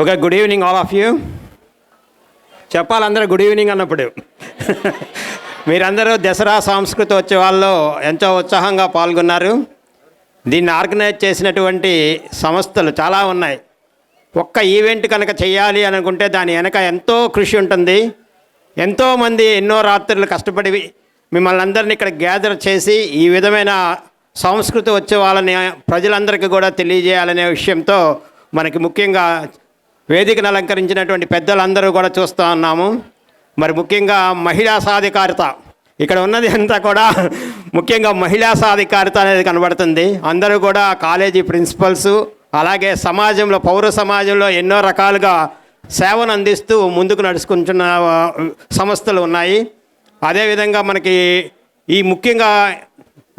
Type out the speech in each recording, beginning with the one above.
Okay good evening all of you చెప్పాలందరూ good evening అన్నప్పుడు. మీరందరూ దసరా సాంస్కృతోత్సవాల్లో ఎంతో ఉత్సాహంగా పాల్గొన్నారు. దీన్ని ఆర్గనైజ్ చేసినటువంటి సంస్థలు చాలా ఉన్నాయి. ఒక్క ఈవెంట్ కనుక చేయాలి అనుకుంటే దాని వెనక ఎంతో కృషి ఉంటుంది. ఎంతోమంది ఎన్నో రాత్రులు కష్టపడి మిమ్మల్ని అందరినీ ఇక్కడ గ్యాదర్ చేసి ఈ విధమైన సంస్కృతి ఉత్సవాలని ప్రజలందరికీ కూడా తెలియజేయాలనే విషయంతో మనకి ముఖ్యంగా వేదికను అలంకరించినటువంటి పెద్దలందరూ కూడా చూస్తూ ఉన్నాము. మరి ముఖ్యంగా మహిళా సాధికారిత. ఇక్కడ ఉన్నది అంతా కూడా ముఖ్యంగా మహిళా సాధికారిత అనేది కనబడుతుంది. అందరూ కూడా కాలేజీ ప్రిన్సిపల్స్ అలాగే సమాజంలో పౌర సమాజంలో ఎన్నో రకాలుగా సేవను అందిస్తూ ముందుకు నడుచుకుంటున్న సంస్థలు ఉన్నాయి. అదేవిధంగా మనకి ఈ ముఖ్యంగా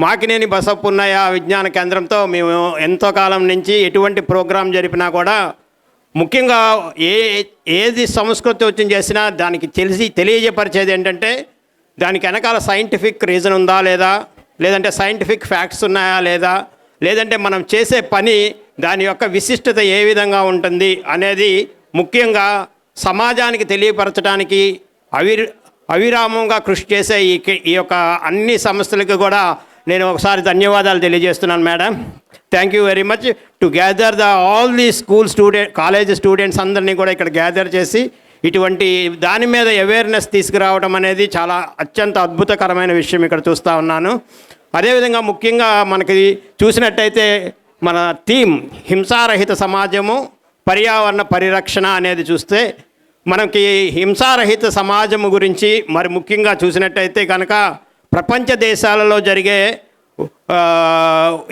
మాకినేని బసప్పున్నయ్య విజ్ఞాన కేంద్రంతో మేము ఎంతో కాలం నుంచి ఎటువంటి ప్రోగ్రాం జరిపినా కూడా ముఖ్యంగా ఏ ఏది సంస్కృతి వచ్చిన చేసినా దానికి తెలిసి తెలియజేపరిచేది ఏంటంటే దానికి వెనకాల సైంటిఫిక్ రీజన్ ఉందా లేదా? లేదంటే సైంటిఫిక్ ఫ్యాక్ట్స్ ఉన్నాయా లేదా? లేదంటే మనం చేసే పని దాని యొక్క విశిష్టత ఏ విధంగా ఉంటుంది అనేది ముఖ్యంగా సమాజానికి తెలియపరచడానికి అవి అవిరామంగా కృషి చేసే ఈ ఈ యొక్క అన్ని సంస్థలకు కూడా నేను ఒకసారి ధన్యవాదాలు తెలియజేస్తున్నాను madam. Thank you very much to gather the all the school student college students అందరినీ కూడా ఇక్కడ గ్యాదర్ చేసి ఇటువంటి దాని మీద అవేర్నెస్ తీసుకురావడం అనేది చాలా అత్యంత అద్భుతకరమైన విషయం ఇక్కడ చూస్తూ ఉన్నాను. అదేవిధంగా ముఖ్యంగా మనకి చూసినట్టయితే మన థీమ్ హింసారహిత సమాజము పర్యావరణ పరిరక్షణ అనేది చూస్తే మనకి హింసారహిత సమాజము గురించి మరి ముఖ్యంగా చూసినట్టయితే కనుక ప్రపంచ దేశాలలో జరిగే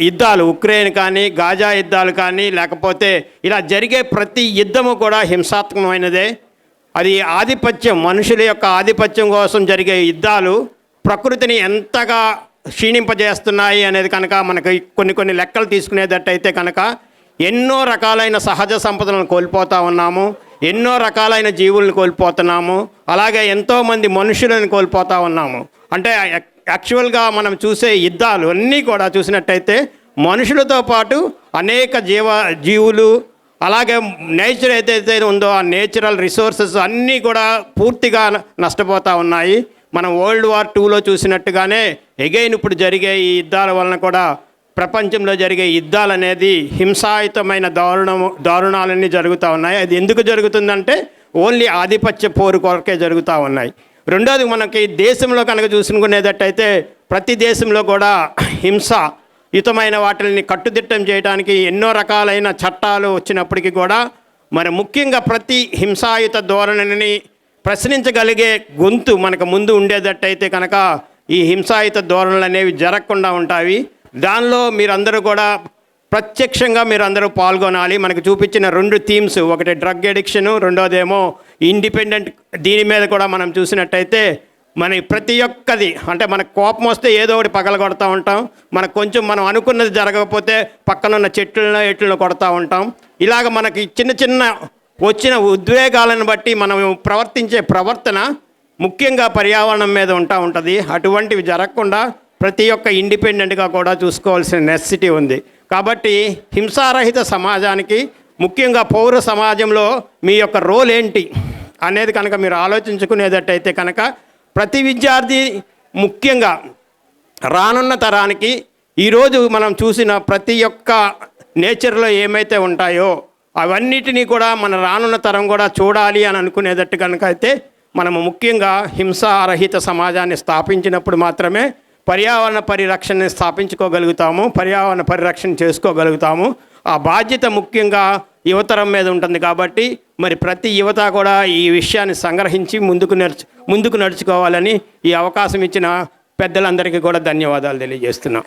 యుద్ధాలు ఉక్రెయిన్ కానీ గాజా యుద్ధాలు కానీ లేకపోతే ఇలా జరిగే ప్రతి యుద్ధము కూడా హింసాత్మకమైనదే. అది ఆధిపత్యం మనుషుల యొక్క ఆధిపత్యం కోసం జరిగే యుద్ధాలు ప్రకృతిని ఎంతగా క్షీణింపజేస్తున్నాయి అనేది కనుక మనకి కొన్ని కొన్ని లెక్కలు తీసుకునేటట్టయితే కనుక ఎన్నో రకాలైన సహజ సంపదలను కోల్పోతూ ఉన్నాము ఎన్నో రకాలైన జీవులను కోల్పోతున్నాము అలాగే ఎంతోమంది మనుషులను కోల్పోతూ ఉన్నాము. అంటే యాక్చువల్గా మనం చూసే యుద్ధాలు అన్నీ కూడా చూసినట్టయితే మనుషులతో పాటు అనేక జీవ జీవులు అలాగే నేచర్ ఏదైతే ఉందో ఆ నేచురల్ రిసోర్సెస్ అన్నీ కూడా పూర్తిగా నష్టపోతూ ఉన్నాయి. మనం వరల్డ్ వార్ టూలో చూసినట్టుగానే ఎగైన్ ఇప్పుడు జరిగే ఈ యుద్ధాల వలన కూడా ప్రపంచంలో జరిగే యుద్ధాలు అనేది హింసాయుతమైన దారుణము దారుణాలన్నీ జరుగుతూ ఉన్నాయి. అది ఎందుకు జరుగుతుందంటే ఓన్లీ ఆధిపత్య పోరు కొరకే జరుగుతూ ఉన్నాయి. రెండోది మనకి దేశంలో కనుక చూసుకునేటట్టయితే ప్రతి దేశంలో కూడా హింస యుతమైన వాటిని కట్టుదిట్టం చేయడానికి ఎన్నో రకాలైన చట్టాలు వచ్చినప్పటికీ కూడా మరి ముఖ్యంగా ప్రతి హింసాయుత ధోరణిని ప్రశ్నించగలిగే గొంతు మనకు ముందు ఉండేటట్టయితే కనుక ఈ హింసాయుత ధోరణులు అనేవి జరగకుండా ఉంటాయి. దానిలో మీరందరూ కూడా ప్రత్యక్షంగా మీరు అందరూ పాల్గొనాలి. మనకు చూపించిన రెండు థీమ్స్ ఒకటి డ్రగ్ ఎడిక్షన్ రెండోదేమో ఇండిపెండెంట్ దీని మీద కూడా మనం చూసినట్టయితే మన ప్రతి ఒక్కది అంటే మనకు కోపం వస్తే ఏదో ఒకటి పగలగొడతా ఉంటాం. మనకు కొంచెం మనం అనుకున్నది జరగకపోతే పక్కనున్న చెట్లను ఎట్లను కొడతా ఉంటాం. ఇలాగ మనకి చిన్న చిన్న వచ్చిన ఉద్వేగాలను బట్టి మనం ప్రవర్తించే ప్రవర్తన ముఖ్యంగా పర్యావరణం మీద ఉంటా ఉంటుంది. అటువంటివి జరగకుండా ప్రతి ఒక్క ఇండిపెండెంట్గా కూడా చూసుకోవాల్సిన నెసెసిటీ ఉంది. కాబట్టి హింసారహిత సమాజానికి ముఖ్యంగా పౌర సమాజంలో మీ యొక్క రోల్ ఏంటి? అనేది కనుక మీరు ఆలోచించుకునేటట్టయితే కనుక ప్రతి విద్యార్థి ముఖ్యంగా రానున్న తరానికి ఈరోజు మనం చూసిన ప్రతి ఒక్క నేచర్లో ఏమైతే ఉంటాయో అవన్నిటినీ కూడా మన రానున్న తరం కూడా చూడాలి అని అనుకునేటట్టు కనుక అయితే మనము ముఖ్యంగా హింసారహిత సమాజాన్ని స్థాపించినప్పుడు మాత్రమే పర్యావరణ పరిరక్షణని స్థాపించుకోగలుగుతాము పర్యావరణ పరిరక్షణ చేసుకోగలుగుతాము. ఆ బాధ్యత ముఖ్యంగా యువతరం మీద ఉంటుంది కాబట్టి మరి ప్రతి యువత కూడా ఈ విషయాన్ని సంగ్రహించి ముందుకు నడుచు ముందుకు నడుచుకోవాలని ఈ అవకాశం ఇచ్చిన పెద్దలందరికీ కూడా ధన్యవాదాలు తెలియజేస్తున్నాం.